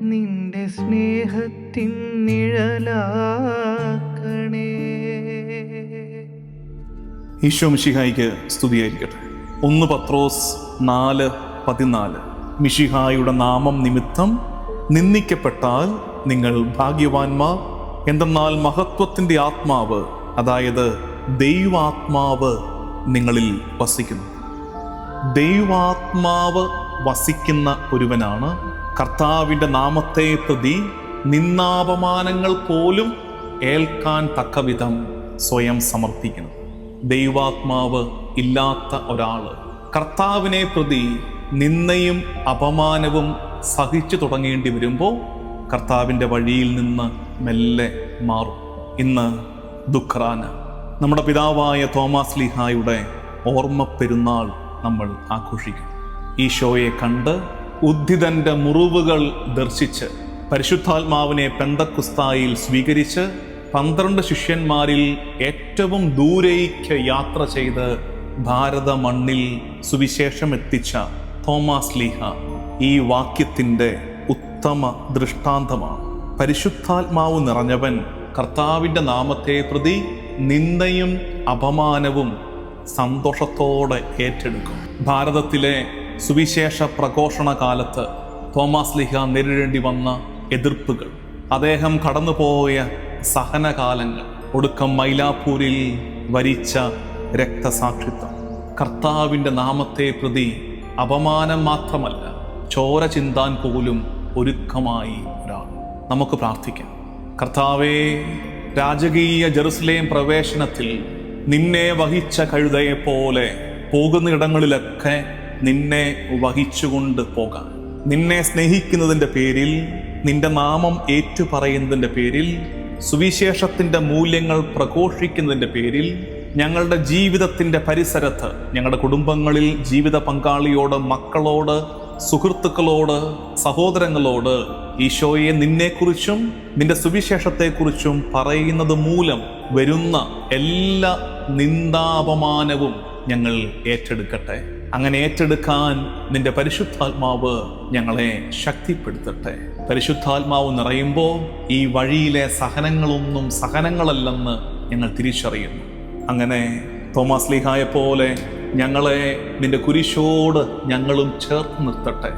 നിന്റെ സ്നേഹത്തിൻ നിഴലാക്കണേ. ഈശോ മിഷിഹായിക്ക് സ്തുതിയായിരിക്കട്ടെ. ഒന്ന് പത്രോസ് നാല് പതിനാല്. മിഷിഹായുടെ നാമം നിമിത്തം നിന്ദിക്കപ്പെട്ടാൽ നിങ്ങൾ ഭാഗ്യവാന്മാർ. എന്തെന്നാൽ മഹത്വത്തിന്റെ ആത്മാവ് അതായത് ദൈവാത്മാവ് നിങ്ങളിൽ വസിക്കുന്നു. ദൈവാത്മാവ് വസിക്കുന്ന ഒരുവനാണ് കർത്താവിന്റെ നാമത്തെ പ്രതി നിന്നാപമാനങ്ങൾ പോലും ഏൽക്കാൻ തക്കവിധം സ്വയം സമർപ്പിക്കണം ദൈവാത്മാവ് ഇല്ലാത്ത ഒരാൾ കർത്താവിനെ പ്രതി നിന്നയും അപമാനവും സഹിച്ചു തുടങ്ങേണ്ടി വരുമ്പോൾ കർത്താവിന്റെ വഴിയിൽ നിന്ന് മെല്ലെ മാറും. ഇന്ന് ദുഃഖറാന നമ്മുടെ പിതാവായ തോമാസ് ലിഹായുടെ ഓർമ്മ പെരുന്നാൾ നമ്മൾ ആഘോഷിക്കും. ഈശോയെ കണ്ട് ഉദ്ധിതന്റെ മുറിവുകൾ ദർശിച്ച് പരിശുദ്ധാത്മാവിനെ പെന്തക്കുസ്തായിൽ സ്വീകരിച്ച് പന്ത്രണ്ട് ശിഷ്യന്മാരിൽ ഏറ്റവും ദൂരേക്ക് യാത്ര ചെയ്ത് ഭാരത മണ്ണിൽ സുവിശേഷം എത്തിച്ച തോമാസ് ലീഹ ഈ വാക്യത്തിന്റെ ഉത്തമ ദൃഷ്ടാന്തമാണ്. പരിശുദ്ധാത്മാവ് നിറഞ്ഞവൻ കർത്താവിന്റെ നാമത്തെ പ്രതി നിന്ദയും അപമാനവും സന്തോഷത്തോടെ ഏറ്റെടുക്കും. ഭാരതത്തിലെ സുവിശേഷ പ്രഘോഷണ കാലത്ത് തോമസ് ലിഹ നേരിടേണ്ടി വന്ന എതിർപ്പുകൾ. അദ്ദേഹം കടന്നുപോയ സഹനകാലങ്ങൾ. ഒടുക്കം മൈലാപ്പൂരിൽ വരിച്ച രക്തസാക്ഷിത്വം. കർത്താവിന്റെ നാമത്തെ പ്രതി അപമാനം മാത്രമല്ല ചോര ചിന്താൻ പോലും ഒരുക്കമായി ഒരാൾ. നമുക്ക് പ്രാർത്ഥിക്കാം. കർത്താവേ രാജകീയ ജെറുസലേം പ്രവേശനത്തിൽ നിന്നെ വഹിച്ച കഴുതയെ പോലെ പോകുന്ന ഇടങ്ങളിലൊക്കെ നിന്നെ വഹിച്ചുകൊണ്ട് പോകാൻ. നിന്നെ സ്നേഹിക്കുന്നതിന്റെ പേരിൽ നിന്റെ നാമം ഏറ്റുപറയുന്നതിന്റെ പേരിൽ സുവിശേഷത്തിന്റെ മൂല്യങ്ങൾ പ്രഘോഷിക്കുന്നതിന്റെ പേരിൽ ഞങ്ങളുടെ ജീവിതത്തിന്റെ പരിസരത്ത് ഞങ്ങളുടെ കുടുംബങ്ങളിൽ ജീവിത പങ്കാളിയോട് മക്കളോട് സുഹൃത്തുക്കളോട് സഹോദരങ്ങളോട് ഈശോയെ നിന്നെക്കുറിച്ചും നിന്റെ സുവിശേഷത്തെക്കുറിച്ചും പറയുന്നത് മൂലം വരുന്ന എല്ലാ നിന്ദാപമാനവും ഞങ്ങൾ ഏറ്റെടുക്കട്ടെ. അങ്ങനെ ഏറ്റെടുക്കാൻ നിന്റെ പരിശുദ്ധാത്മാവ് ഞങ്ങളെ ശക്തിപ്പെടുത്തട്ടെ. പരിശുദ്ധാത്മാവ് നിറയുമ്പോൾ ഈ വഴിയിലെ സഹനങ്ങളൊന്നും സഹനങ്ങളല്ലെന്ന് ഞങ്ങൾ തിരിച്ചറിയുന്നു. അങ്ങനെ തോമസ് ലീഹായെ പോലെ ഞങ്ങളെ നിന്റെ കുരിശോട് ഞങ്ങളും ചേർത്ത് നിർത്തട്ടെ.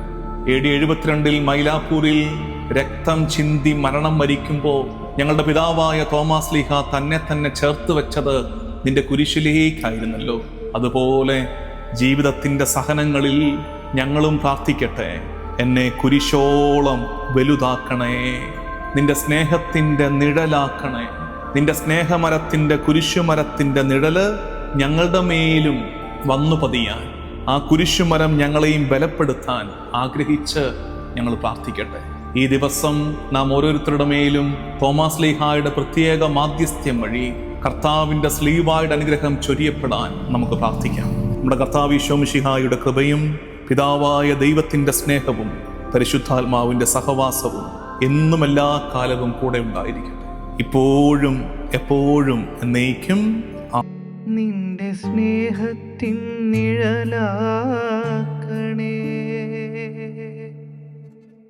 എ ഡി എഴുപത്തിരണ്ടിൽ മൈലാപ്പൂരിൽ രക്തം ചിന്തി മരണം വരിക്കുമ്പോൾ ഞങ്ങളുടെ പിതാവായ തോമസ് ലീഹ തന്നെ തന്നെ ചേർത്ത് വെച്ചത് നിന്റെ കുരിശിലേക്കായിരുന്നല്ലോ. അതുപോലെ ജീവിതത്തിന്റെ സഹനങ്ങളിൽ ഞങ്ങളും പ്രാർത്ഥിക്കട്ടെ. എന്നെ കുരിശോളം വലുതാക്കണേ. നിന്റെ സ്നേഹത്തിന്റെ നിഴലാക്കണേ. നിന്റെ സ്നേഹമരത്തിന്റെ കുരിശുമരത്തിന്റെ നിഴൽ ഞങ്ങളുടെ മേലും വന്നു പതിയാൻ. ആ കുരിശുമരം ഞങ്ങളെയും ബലപ്പെടുത്താൻ ആഗ്രഹിച്ച് ഞങ്ങൾ പ്രാർത്ഥിക്കട്ടെ. ഈ ദിവസം നാം ഓരോരുത്തരുടെ മേലും തോമാസ് ലീഹായുടെ പ്രത്യേക മാധ്യസ്ഥ്യം വഴി കർത്താവിന്റെ സ്ലീവായുടെ അനുഗ്രഹം ചൊരിയപ്പെടാൻ നമുക്ക് പ്രാർത്ഥിക്കാം. നമ്മുടെ കർത്താവ് ഈശോമിഷിഹായുടെ കൃപയും പിതാവായ ദൈവത്തിന്റെ സ്നേഹവും പരിശുദ്ധാത്മാവിന്റെ സഹവാസവും എന്നും എല്ലാ കാലവും കൂടെ ഉണ്ടായിരിക്കട്ടെ. ഇപ്പോഴും എപ്പോഴും എന്നേക്കും നിന്റെ സ്നേഹത്തിൻ നിഴലാക്കണേ.